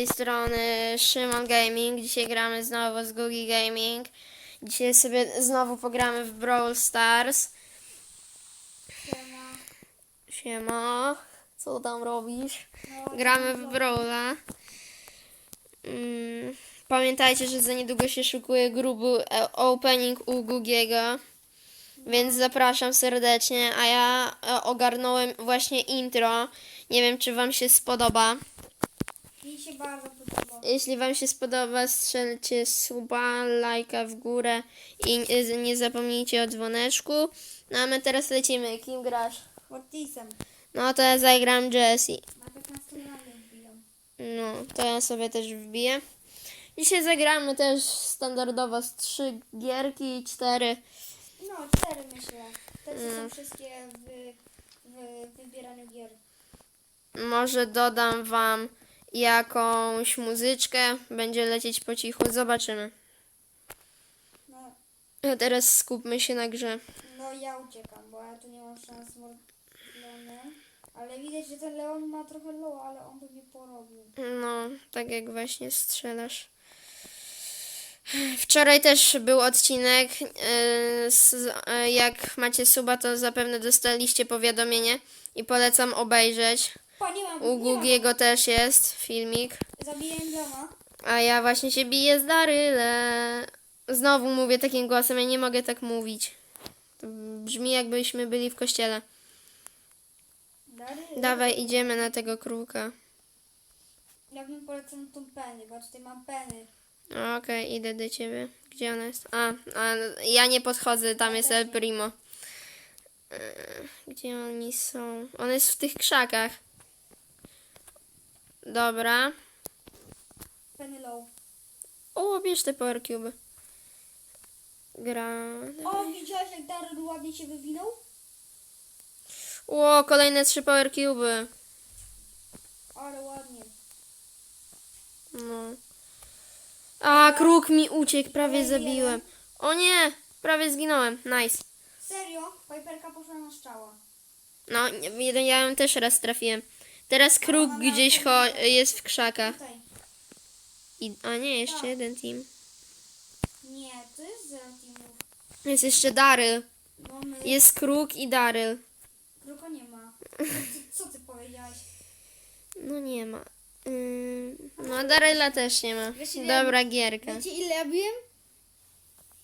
tej strony Szymon Gaming. Dzisiaj gramy znowu z Googie Gaming. Dzisiaj sobie znowu pogramy w Brawl Stars. Siema. Siema, co tam robisz? No, Gramy w Brawla. Mm, pamiętajcie, że za niedługo się szykuje gruby e, opening u Gugiego. Więc zapraszam serdecznie, a ja e, ogarnąłem właśnie intro. Nie wiem, czy wam się spodoba. Mi się bardzo podoba. Jeśli Wam się spodoba, strzelcie suba, lajka w górę i nie- zapomnijcie o dzwoneczku. No a my teraz lecimy. Kim grasz? Mortisem. No to ja zagram Jessie. Na 15 ramy wbijam. No, to ja sobie też wbiję. Dzisiaj zagramy też standardowo z trzy gierki i cztery. No, cztery myślę. Te Mm. są wszystkie w, w wybieraniu gier. Może dodam Wam jakąś muzyczkę. Będzie lecieć po cichu. Zobaczymy. No, A teraz skupmy się na grze. no ja uciekam, bo ja tu nie mam szans z. Ale widać, że ten Leon ma trochę low, ale on by mnie porobił. No, tak jak właśnie strzelasz. Wczoraj też był odcinek. z, yy, jak macie suba, to zapewne dostaliście powiadomienie i polecam obejrzeć. U. Gugiego też jest filmik. Zabiję Leona. A ja właśnie się biję z Daryle. Znowu mówię takim głosem, ja nie mogę tak mówić. To brzmi jakbyśmy byli w kościele. Dawaj, idziemy na tego kruka. Ja bym polecał tą Penny, bo tutaj mam Penny. Okej, idę do ciebie. Gdzie ona jest? A, a ja nie podchodzę, tam jest El Primo. Eee, Gdzie oni są? On jest w tych krzakach. Dobra. Penny low. O, bierz te Power Cube. Gra. O, widziałeś jak Daryl ładnie się wywinął? O, kolejne trzy Power Cube. Ale ładnie. No. A, kruk mi uciekł, prawie zabiłem. O nie, prawie zginąłem. Nice. Serio? Piperka poszła na szczała. No, jeden ja ją też raz trafiłem. Teraz kruk ona miała gdzieś cho- jest w krzakach. Tutaj. I, a nie, jeszcze jeden team. Nie, to jest zero teamów. Jest jeszcze Daryl. Bo my... Jest Kruk i Daryl. Kruka nie ma. Co ty, co ty powiedziałeś? No nie ma. Ym, no Daryla też nie ma. Wiesz, ile- Dobra gierka. Wiecie ile ja biłem?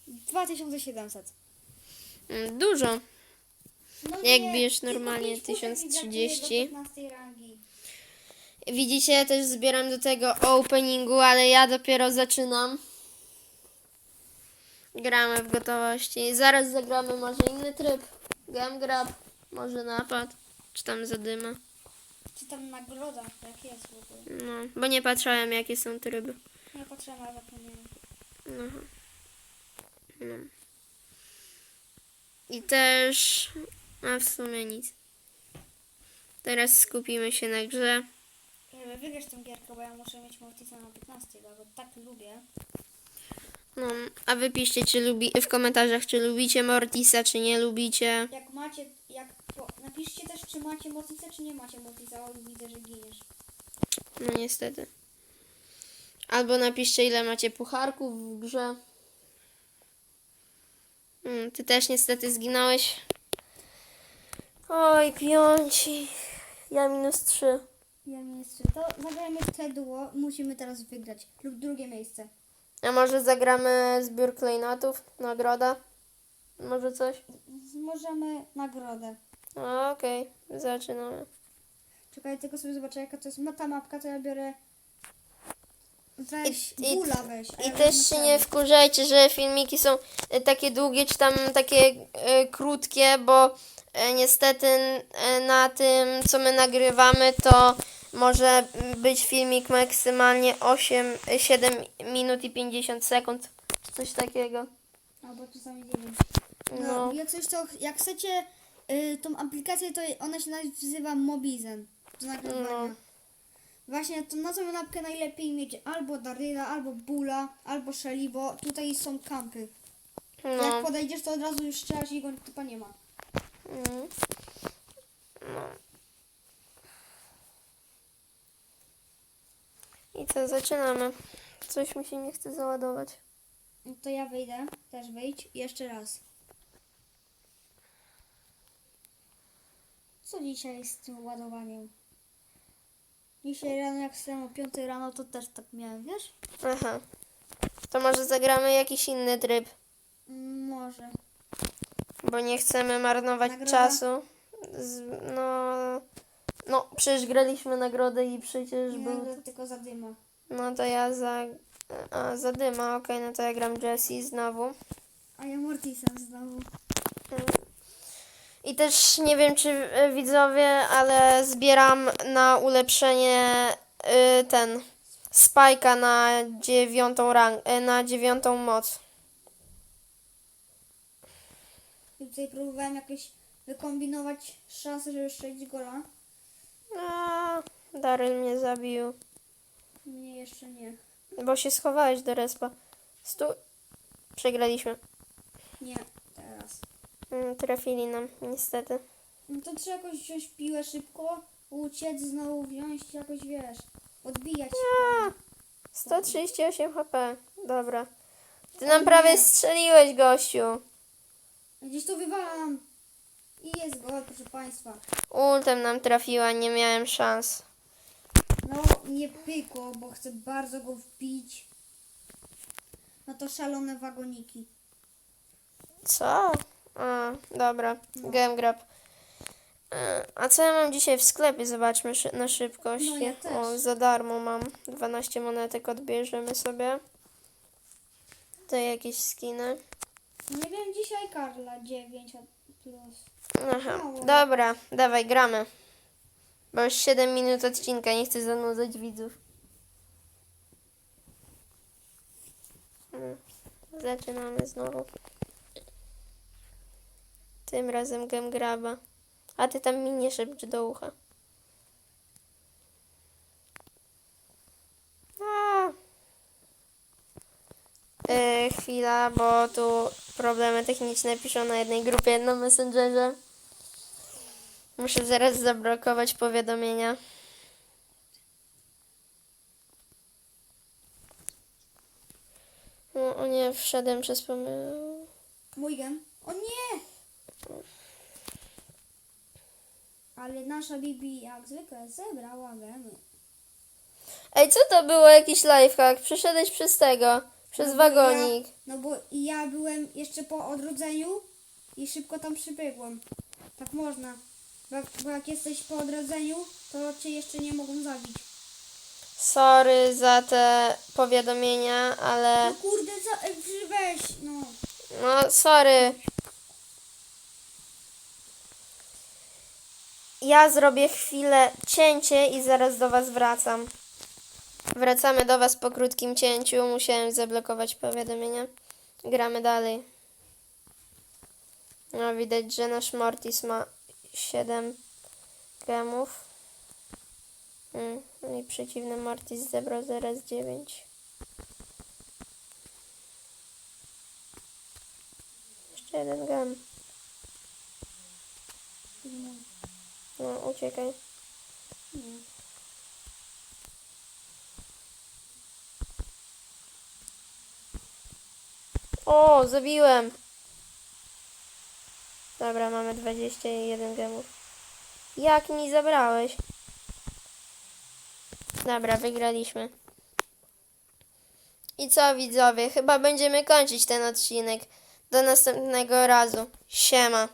2700. Ym, Dużo. No Jak bijesz normalnie pięć puszek mi 1030. brakuje do 15 rangi. Widzicie, ja też zbieram do tego openingu, ale ja dopiero zaczynam. Gramy w gotowości. Zaraz zagramy może inny tryb. Gam grab, może napad, czy tam zadyma. Czy tam nagroda, jak jest w ogóle? No, bo nie patrzałem jakie są tryby. Nie patrzyłem, ale zapomniałem. Aha. No. I też. A w sumie nic. Teraz skupimy się na grze. Żeby wygrać tę gierkę, bo ja muszę mieć Mortisa na 15, bo go tak lubię. No, a wy piszcie czy lubi, w komentarzach, czy lubicie Mortisa, czy nie lubicie. Jak macie, jak po, napiszcie też, czy macie Mortisa, czy nie macie Mortisa, o widzę, że giniesz. No niestety. Albo napiszcie ile macie pucharków w grze. Mm, ty też niestety zginąłeś. Oj, piąci. Ja minus trzy. Ja miejsce. To zagrajmy te duo, musimy teraz wygrać. Lub drugie miejsce. A może zagramy zbiór klejnotów? Nagroda? Może coś? Możemy nagrodę. Okej, zaczynamy. Czekaj, tylko sobie zobaczę jaka to jest ma- ta mapka, to ja biorę... Weź, I- i- bula weź. I ja też się nie wkurzajcie, że filmiki są e, takie długie, czy tam takie e, krótkie, bo e, niestety e, na tym, co my nagrywamy, to może być filmik maksymalnie 8, e, 7 minut i 50 sekund, czy coś takiego. Albo czasami 9. No, No, ja coś to, jak chcecie y, tą aplikację, to ona się nazywa Mobizen. Do nagrywania. No. Właśnie to na tą mapkę najlepiej mieć albo Daryla, albo Bula, albo Shelly, bo tutaj są kampy. Jak no. podejdziesz, to od razu już strzelasz i go typa nie ma. Mm. No. I co zaczynamy. Coś mi się nie chce załadować. No to ja wyjdę, też wyjdź i jeszcze raz. Co dzisiaj z tym ładowaniem? Dzisiaj rano jak wstałem o 5 rano to też tak miałem, wiesz? Aha. To może zagramy jakiś inny tryb, Mm, Może. bo nie chcemy marnować Nagroda? czasu. Z, no, no, przecież graliśmy nagrodę i przecież Nie był... będę tylko za dyma. No to ja za... A, za dyma, okej, no to ja gram Jessie znowu. A ja Mortisem znowu. I też nie wiem, czy e, widzowie, ale zbieram na ulepszenie y, ten Spajka na dziewiątą rang, e, na dziewiątą moc. I tutaj próbowałem jakoś wykombinować szansę, żeby strzelić gola. A, Daryl mnie zabił, Mnie jeszcze nie. bo się schowałeś do respa. Stu... Przegraliśmy. Nie, Trafili nam, niestety. No to trzeba jakoś wziąć piłę szybko, uciec, znowu wziąć, jakoś wiesz, odbijać. A, 138 HP, dobra. Ty nam prawie strzeliłeś, gościu. Gdzieś to wywalam. I jest gol, proszę Państwa. Ultem nam trafiła, nie miałem szans. No, nie pykło, bo chcę bardzo go wbić. No to szalone wagoniki. Co? A, dobra. No. Game grab. E, A co ja mam dzisiaj w sklepie? Zobaczmy szy- na szybkość. No, ja też. O, za darmo mam. 12 monetek odbierzemy sobie. Tutaj jakieś skiny. No nie wiem, dzisiaj Karla 9 plus. Aha. Mało. Dobra, dawaj, gramy. Bo już 7 minut odcinka, nie chcę zanudzać widzów. Mm, Zaczynamy znowu. Tym razem gem graba. A ty tam mi nie szepcz do ucha. A. Yy, chwila, bo tu problemy techniczne piszą na jednej grupie na Messengerze. Muszę zaraz zablokować powiadomienia. O, o nie, wszedłem przez pomyłkę. Mój gem. O nie! Ale nasza Bibi jak zwykle zebrała gemy. Ej, co to było? Jakiś lifehack? Przeszedłeś przez tego, przez No bo wagonik. Ja, no bo ja byłem jeszcze po odrodzeniu i szybko tam przybiegłem. Tak można. Bo, jak- bo jak jesteś po odrodzeniu, to cię jeszcze nie mogą zabić. Sorry za te powiadomienia, No ale... kurde, za, e, weź, no. No, sorry. Ja zrobię chwilę cięcie i zaraz do Was wracam. Wracamy do Was po krótkim cięciu. Musiałem zablokować powiadomienia. Gramy dalej. No, widać, że nasz Mortis ma 7 gemów. Mm, I przeciwny Mortis zebrał zaraz 9. Jeszcze jeden gem. No, uciekaj. O, zabiłem. Dobra, mamy 21 gemów. Jak mi zabrałeś? Dobra, wygraliśmy. I co widzowie? Chyba będziemy kończyć ten odcinek. Do następnego razu. Siema.